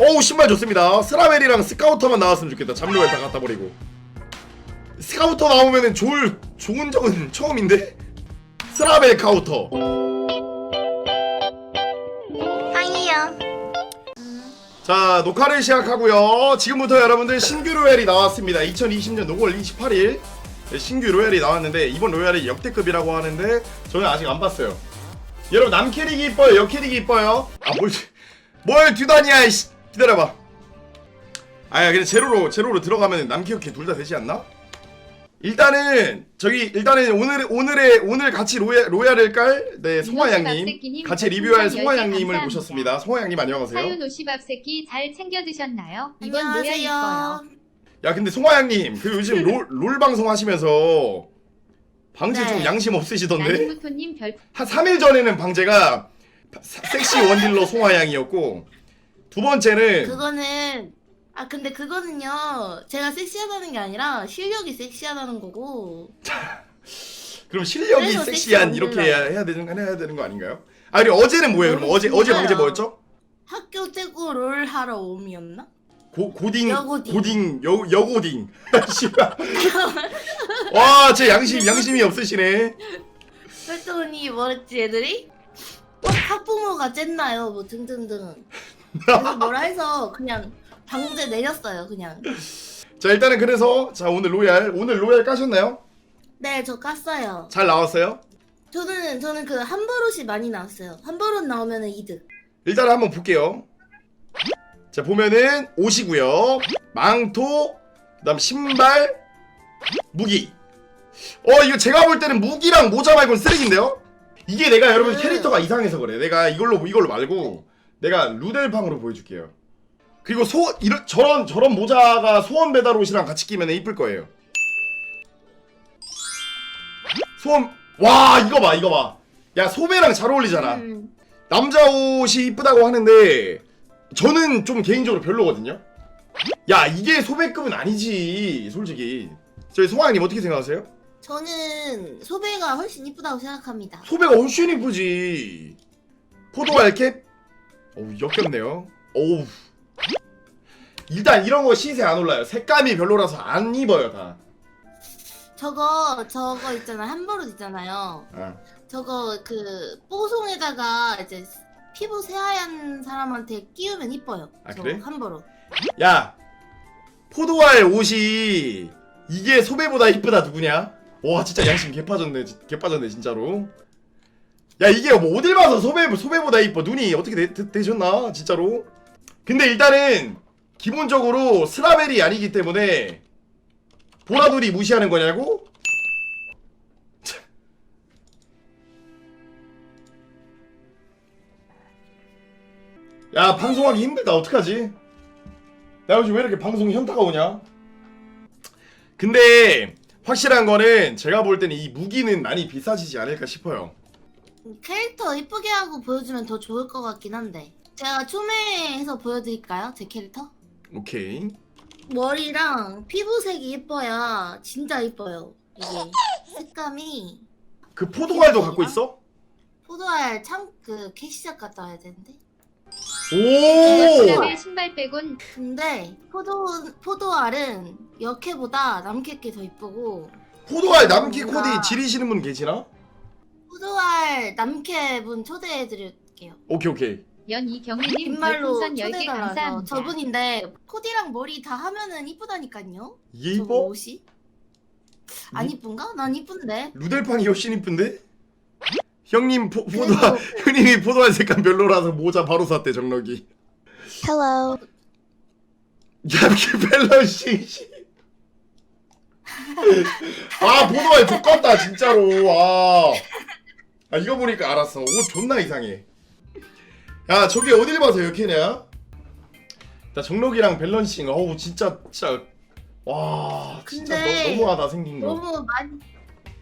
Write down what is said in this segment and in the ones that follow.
어우 신발 좋습니다. 스라벨이랑 스카우터만 나왔으면 좋겠다. 잡로엘 다 갖다 버리고. 스카우터 나오면은 좋을 좋은 적은 처음인데? 스라벨 카우터. 아니요. 자 녹화를 시작하고요. 지금부터 여러분들 신규 로얄이 나왔습니다. 2020년 5월 28일. 네, 신규 로얄이 나왔는데 이번 로얄이 역대급이라고 하는데 저는 아직 안 봤어요. 여러분 남 캐릭이 이뻐요? 여 캐릭이 이뻐요? 아뭘뭘 듀다니야 이씨 기다려봐 아야 근데 제로로 제로로 들어가면 남 캐릭 둘다 되지 않나? 일단은 저기 일단은 오늘 오늘의 오늘 같이 로얄 로얄을 깔네 송화양님 박새끼님 같이 리뷰할 송화 양님을 10개 감사합니다. 모셨습니다 송화 양님 안녕하세요 사윤 오시밥 새끼 잘 챙겨 드셨나요? 이번 안녕하세요. 이뻐요. 야 근데 송하양님 그 요즘 롤, 롤 방송 하시면서 방제 네. 좀 양심 없으시던데 별 한 3일 전에는 방제가 사- 섹시 원딜러 송하양이었고 두 번째는 그거는 아 근데 그거는요 제가 섹시하다는 게 아니라 실력이 섹시하다는 거고 그럼 실력이 그래서 섹시한 섹시 이렇게. 해야, 해야 되는 해야 되는 거 아닌가요? 아 그리고 어제는 뭐예요? 그럼 어제 어제 방제 뭐였죠? 학교 떼고 롤 하러 옴이었나? 고, 고딩 여고딩. 고딩 여 여고딩 씨발 와제 양심 양심이 없으시네 그랬더니 뭐랬지 애들이? 어, 학부모가 쨌나요 뭐 등등등 그래서 뭐라 해서 그냥 방제 내렸어요 그냥 자 일단은 그래서 자 오늘 로얄 오늘 로얄 까셨나요? 네 저 깠어요 잘 나왔어요? 저는 저는 그 한버릇이 많이 나왔어요 한버릇 나오면은 이득 일단 한번 볼게요. 자 보면은 옷이고요. 망토, 그다음 신발, 무기. 어 이거 제가 볼 때는 무기랑 모자 말고는 쓰레기인데요? 이게 내가 여러분 음. 캐릭터가 이상해서 그래. 내가 이걸로 이걸로 말고 내가 루델팡으로 보여줄게요. 그리고 소 이런 저런 저런 모자가 소원 배달 옷이랑 같이 끼면 이쁠 거예요. 소원 와 이거 봐 이거 봐. 야 소배랑 잘 어울리잖아. 음. 남자 옷이 이쁘다고 하는데 저는 좀 개인적으로 별로거든요. 야 이게 소배급은 아니지 솔직히. 저희 송하님 어떻게 생각하세요? 저는 소배가 훨씬 이쁘다고 생각합니다 소배가 훨씬 이쁘지. 포도알 캡? 어우 역겹네요. 어우. 일단 이런 거 시세 안 올라요. 색감이 별로라서 안 입어요 다. 저거 저거 있잖아 한버릇 있잖아요 아. 저거 그 뽀송에다가 이제 피부 새하얀 사람한테 끼우면 이뻐요 아, 저거 그래? 한버릇 야 포도알 옷이 이게 소배보다 이쁘다 누구냐? 와 진짜 양심 개빠졌네 지- 개빠졌네 진짜로 야 이게 뭐 어딜 봐서 소배 소배보다 이뻐 눈이 어떻게 되, 되, 되셨나 진짜로 근데 일단은 기본적으로 스라벨이 아니기 때문에 보라돌이 무시하는 거냐고? 참. 야 방송하기 힘들다 어떡하지? 나 요즘 왜 이렇게 방송 현타가 오냐? 근데 확실한 거는 제가 볼 때는 이 무기는 많이 비싸지지 않을까 싶어요. 캐릭터 이쁘게 하고 보여주면 더 좋을 것 같긴 한데 제가 초매해서 보여드릴까요 제 캐릭터? 오케이. 머리랑 피부색이 이뻐야 진짜 이뻐요 이게 색감이 그 포도알도 갖고 있어? 포도알 참그 캐시작 갔다 와야 되는데 오! 신발 빼곤 근데 포도 포도알은 역해보다 남캐게 더 이쁘고 포도알 남키 코디 지리시는 분 계시나? 포도알 남캐분 초대해드릴게요. 오케이 오케이. 연이경희님 빈말로 별풍선 10개 초대해달라서 감사합니다. 저분인데 코디랑 머리 다 하면은 이쁘다니까요. 저거 이뻐? 옷이 안 이쁜가? 난 이쁜데. 루델팡이 훨씬 이쁜데? 형님 포, 그래도- 포도알 형님이 포도알 색감 별로라서 모자 바로 샀대 정럭이. Hello. 야, 밸런싱 씨. 아, 보도알 족같다, 진짜로. 와. 아, 이거 보니까 알았어. 옷 존나 이상해. 야, 저기 어딜 봐서 이렇게 냐 나 정록이랑 밸런싱, 어우, 진짜, 진짜. 와, 진짜 근데 너, 너무하다, 생긴 거. 너무 많이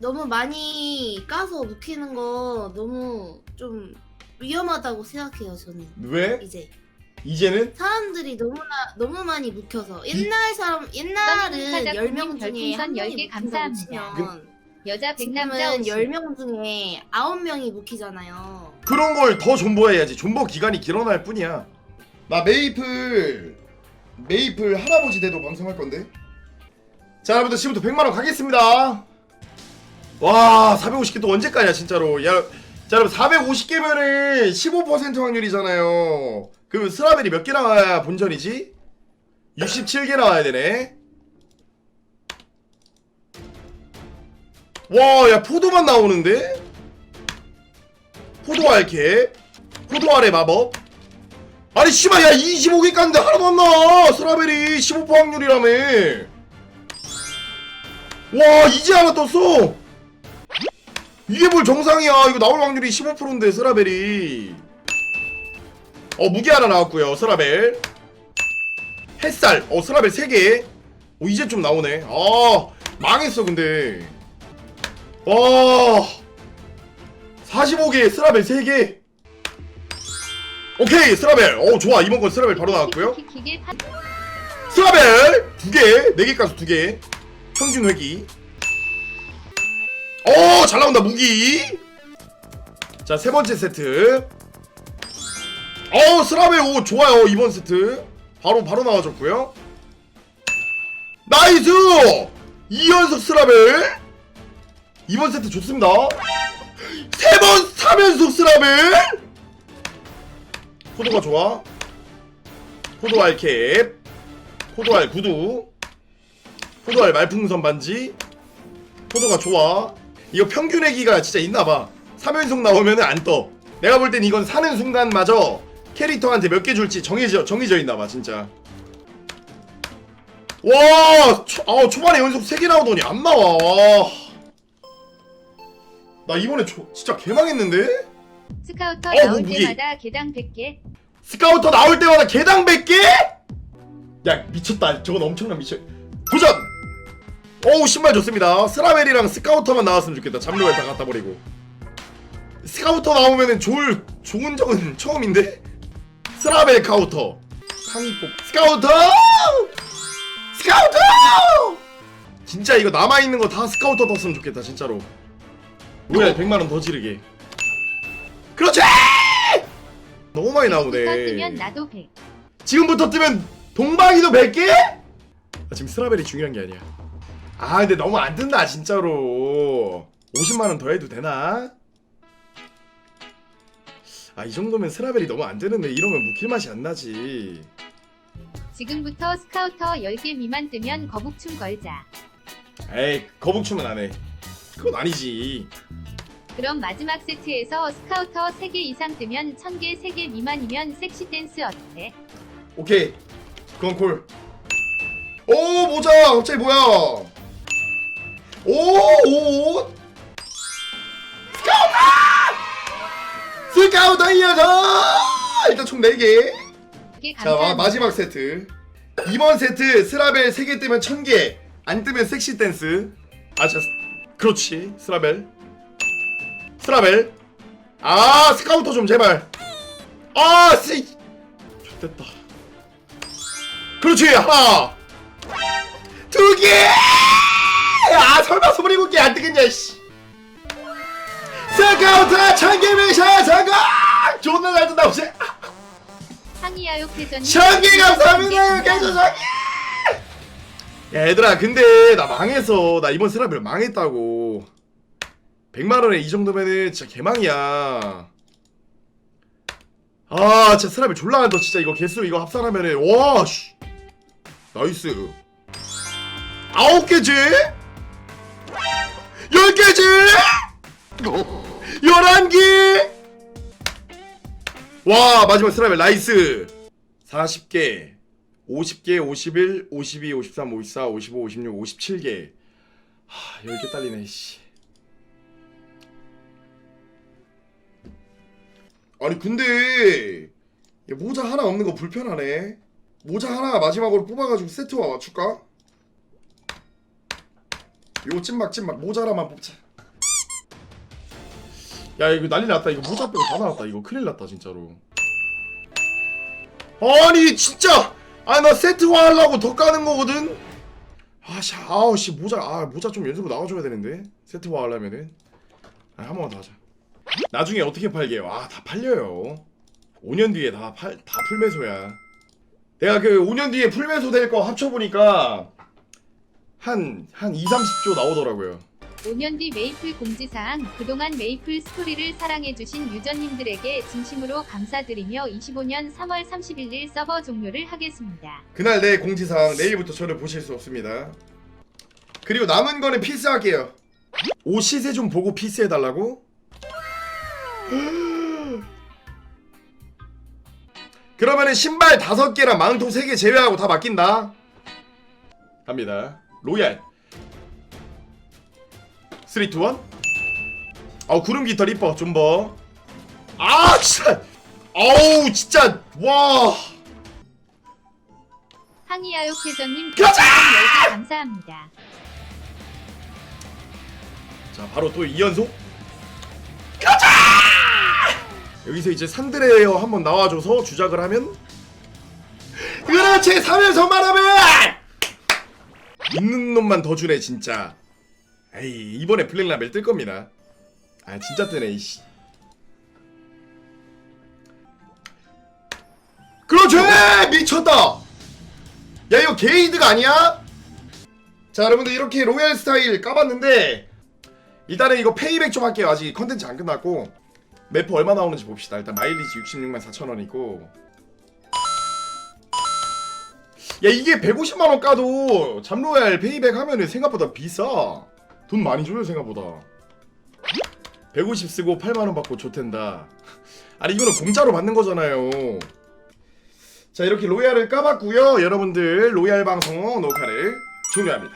너무 많이 까서 묵히는 거 너무 좀 위험하다고 생각해요 저는. 왜? 이제 이제는? 사람들이 너무나 너무 많이 묵혀서 옛날 사람 옛날은 사장님 10명 중에 별풍선 한 명이 10개 묵힌다고 감사합니다. 치면 여자 지금은 옷이 10명 중에 9명이 묵히잖아요. 그런 걸 더 존버해야지. 존버 기간이 길어날 뿐이야. 나 메이플 메이플 할아버지 대도 방송할 건데. 자 여러분들 지금부터 100만 원 가겠습니다. 와 450개 또 언제까냐 진짜로. 야, 자 여러분 450개면은 15% 확률이잖아요. 그럼 스라벨이 몇 개 나와야 본전이지? 67개 나와야 되네. 와, 야 포도만 나오는데? 포도 알캡, 포도 알의 마법. 아니 씨발 야 25개 깠는데 하나도 안 나와. 스라벨이 15% 확률이라며. 와 이제 하나 떴어. 이게 뭘 정상이야? 이거 나올 확률이 15%인데 스라벨이. 어 무기 하나 나왔고요 스라벨. 햇살. 어 스라벨 3개. 오 이제 좀 나오네. 아 망했어 근데. 와 45개 스라벨 3개. 오케이 스라벨. 어 좋아 이번 건 스라벨 바로 나왔고요. 스라벨 두 개, 네 개까지 두 개. 평균 회기. 오, 잘 나온다 무기. 자, 세 번째 세트. 어, 스라벨 오 좋아요 이번 세트. 바로 바로 나와줬고요. 나이스! 2연속 스라벨. 이번 세트 좋습니다. 세번 3연속 스라벨. 포도가 좋아. 포도 알캡. 포도알 구두 포도알 말풍선 반지 포도가 좋아 이거 평균 회기가 진짜 있나봐 3연속 나오면 안 떠 내가 볼 땐 이건 사는 순간마저 캐릭터한테 몇 개 줄지 정해져, 정해져 있나봐 진짜 와 초, 아, 초반에 연속 3개 나오더니 안 나와 와. 나 이번에 조, 진짜 개망했는데? 스카우터 어, 나올 무기. 때마다 개당 100개. 스카우터 나올 때마다 개당 100개? 야 미쳤다. 저건 엄청난 미쳐 도전! 어우 신발 좋습니다. 스라벨이랑 스카우터만 나왔으면 좋겠다. 잡로에 다 갖다 버리고. 스카우터 나오면은 좋을 좋은 적은 처음인데? 스라벨 카우터. 상위뽑 스카우터! 스카우터! 진짜 이거 남아있는 거 다 스카우터 떴으면 좋겠다 진짜로 뭐야 100만원 더 지르게 그렇지 너무 많이 나오네 나도 100 지금부터 뜨면 동방이도 100개? 아, 지금 스라벨이 중요한 게 아니야. 아 근데 너무 안 뜬다 진짜로. 50만 원 더 해도 되나? 아 이 정도면 스라벨이 너무 안 뜨는데 이러면 묵힐 맛이 안 나지. 지금부터 스카우터 10개 미만 뜨면 거북춤 걸자 에이 거북춤은 안 해. 그건 아니지. 그럼 마지막 세트에서 스카우터 3개 이상 뜨면 1000개 3개 미만이면 섹시 댄스 어때? 오케이. 그건 콜. 오 모자 갑자기 뭐야? 오 오. 스카우터! 스카우터 이 여자! 일단 총 4개. 이게 자 감사합니다. 마지막 세트. 이번 세트 스라벨 3개 뜨면 1000개. 안 뜨면 섹시 댄스. 아 자, 그렇지. 스라벨. 스라벨. 아 스카우터 좀 제발. 아 씨. 됐다. 그렇지 하나 두 개! 아 설마 소리고 개안 뜨겠냐 씨 스카우트 천개 미션 성공! 존나 잘 뜬다 혹시 상이야요 회전이 천개 감사합니다 개조 천개 야 얘들아 근데 나 망했어 나 이번 스라벨 망했다고. 100만원에 이 정도면은 진짜 개망이야. 아 진짜 스라벨 졸라 안떠 진짜. 이거 개수 이거 합산하면은. 와 씨. 나이스. 아홉 개지? 열 개지? 열한 개 와 마지막 스라벨 나이스. 40개 50개 51 52 53 54 55 56 57개. 하 10개 딸리네 씨. 아니 근데 얘 모자 하나 없는 거 불편하네. 모자 하나 마지막으로 뽑아가지고 세트와 맞출까? 요거 찐막 찐막. 모자 하나만 뽑자. 야 이거 난리 났다. 이거 모자 빼고 다 나왔다. 이거 큰일 났다 진짜로. 아니 진짜 아니 나 세트화 하려고 더 까는 거거든. 아씨 아우씨 모자 아 모자 좀 연습으로 나와줘야 되는데. 세트화 하려면은. 아, 한 번만 더 하자. 나중에 어떻게 팔게요? 아 다 팔려요. 5년 뒤에 다, 팔, 다 풀매소야. 내가 그 5년 뒤에 풀매소 될 거 합쳐보니까 한, 한 2, 30조 나오더라고요 5년 뒤 메이플 공지사항 그동안 메이플 스토리를 사랑해주신 유저님들에게 진심으로 감사드리며 25년 3월 31일 서버 종료를 하겠습니다. 그날 내 공지사항 내일부터 저를 보실 수 없습니다. 그리고 남은 거는 필수할게요. 옷 시세 좀 보고 피스해달라고? 그러면은 신발 다섯 개랑 망토 세개 제외하고 다 맡긴다. 갑니다. 로얄 3, 2, 1 아우 구름 깃털 이뻐 좀버. 아 진짜. 아우 진짜. 와. 항이야요 캐전님 가자! 10개 감사합니다. 자 바로 또 2연속. 가자! 여기서 이제 산드레어 한번 나와줘서 주작을 하면 그렇지! 3연속 말하면! 있는 놈만 더 주네 진짜 에이 이번에 블랙 라벨 뜰 겁니다. 아 진짜 뜨네 이씨. 그렇지! 미쳤다! 야 이거 게이드가 아니야? 자 여러분들 이렇게 로얄 스타일 까봤는데 일단은 이거 페이백 좀 할게요. 아직 컨텐츠 안 끝났고 매프 얼마 나오는지 봅시다. 일단 마일리지 66만 4천원이고. 야 이게 150만원 까도 잠로얄 페이백 하면은 생각보다 비싸 돈 많이 줘요 생각보다. 150 쓰고 8만원 받고 좋텐다. 아니 이거는 공짜로 받는 거잖아요. 자 이렇게 로얄을 까봤고요. 여러분들 로얄 방송 녹화를 종료합니다